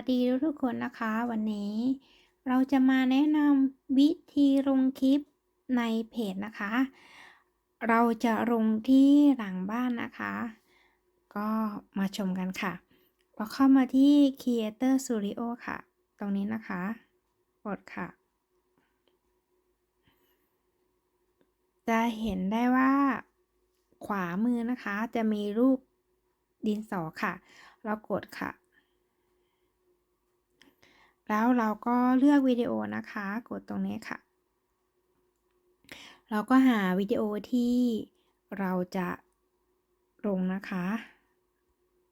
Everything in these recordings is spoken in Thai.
วัสดีทุกคนนะคะวันนี้ เราจะมาแนะนำวิธีลงคลิปในเพจนะคะ เราจะลงที่หลังบ้านนะคะ ก็มาชมกันค่ะเราเข้ามาที่ Creator Studio ค่ะ ตรงนี้นะคะกดค่ะ จะเห็นได้ว่าขวามือนะคะจะมีรูปดินสอค่ะ เรากดค่ะ แล้วเราก็เลือกวิดีโอนะคะ กดตรงนี้ค่ะ เราก็หาวิดีโอที่เราจะลงนะคะ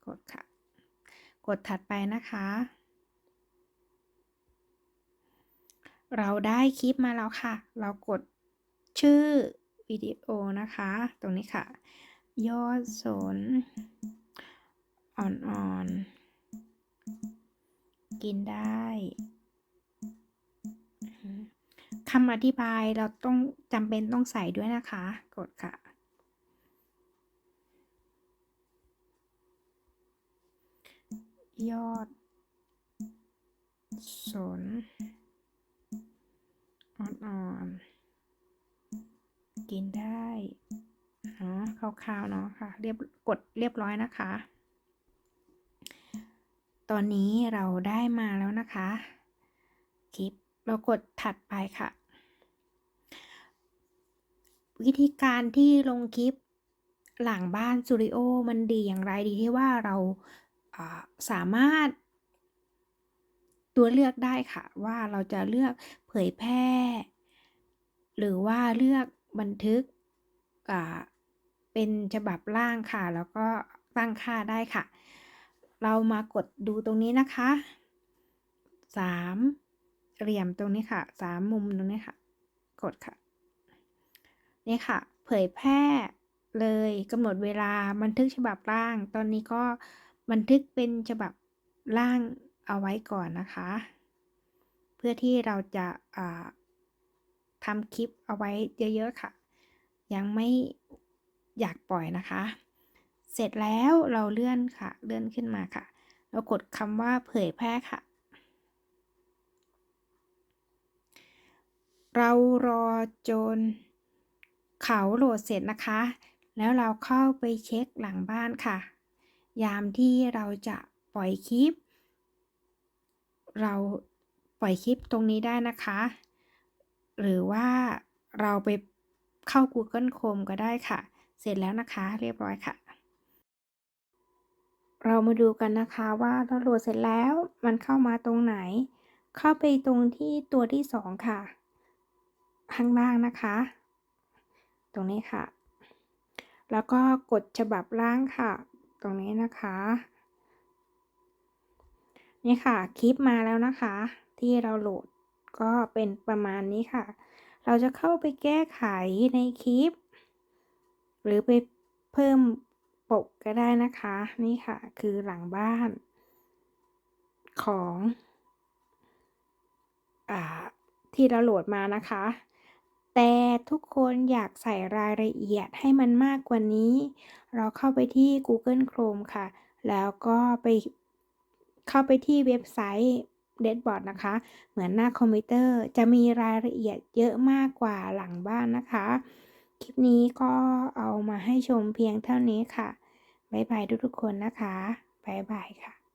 กดค่ะ กดถัดไปนะคะ เราได้คลิปมาแล้วค่ะ เรากดชื่อวิดีโอนะคะ ตรงนี้ค่ะ ยอดสนอ่อนๆ กินได้คำอธิบายเราต้องจำเป็นต้องใส่ด้วยนะคะ กดค่ะ ยอด สน อ่อนๆ กินได้เนาะคร่าวๆ เนาะค่ะ เรียบกดเรียบร้อยนะคะ ตอนนี้เราได้มาแล้วนะคะ คลิปเรากดถัดไปค่ะ วิธีการที่ลงคลิปหลังบ้านสตูดิโอมันดีอย่างไรดีที่ว่าเราสามารถ ตัวเลือกได้ค่ะ ว่าเราจะเลือกเผยแพร่ หรือว่าเลือกบันทึกเป็นฉบับล่างค่ะ แล้วก็ตั้งค่าได้ค่ะ เรามากดดูตรงนี้นะคะสามเหลี่ยมตรงนี้ค่ะสามมุมตรงนี้ค่ะ กดค่ะ นี่ค่ะ เผยแพร่เลยกำหนดเวลาบันทึกฉบับล่าง ตอนนี้ก็บันทึกเป็นฉบับล่างเอาไว้ก่อนนะคะ เพื่อที่เราจะทำคลิปเอาไว้เยอะๆค่ะ ยังไม่อยากปล่อยนะคะ เสร็จแล้วเราเลื่อนค่ะ เลื่อนขึ้นมาค่ะ เรากดคำว่าเผยแพร่ค่ะ เรารอจนเขาโหลดเสร็จนะคะ แล้วเราเข้าไปเช็คหลังบ้านค่ะ ยามที่เราจะปล่อยคลิป เราปล่อยคลิปตรงนี้ได้นะคะ หรือว่าเราไปเข้า Google Chrome ก็ได้ค่ะ เสร็จแล้วนะคะ เรียบร้อยค่ะ เรามาดูกันนะคะว่าเราโหลดเสร็จแล้วมันเข้ามาตรงไหน เข้าไปตรงที่ตัวที่สองค่ะ ข้างล่างนะคะ ตรงนี้ค่ะ แล้วก็กดฉบับล่างค่ะ ตรงนี้นะคะ นี่ค่ะคลิปมาแล้วนะคะ ที่เราโหลดก็เป็นประมาณนี้ค่ะ เราจะเข้าไปแก้ไขในคลิป หรือไปเพิ่ม ปกก็ได้นะคะ นี่ค่ะ คือหลังบ้าน ของอที่เราโหลดมานะคะ แต่ทุกคนอยากใส่รายละเอียดให้มันมากกว่านี้ เราเข้าไปที่ Google Chrome ค่ะ แล้วก็ไปเข้าไปที่เว็บไซต์ d e a d b o a r d นะคะ เหมือนหน้าคอมพิวเตอร์จะมีรายละเอียดเยอะมากกว่าหลังบ้านนะคะ คลิปนี้ก็เอามาให้ชมเพียงเท่านี้ค่ะ บ๊ายบายทุกๆคนนะคะ บ๊ายบายค่ะ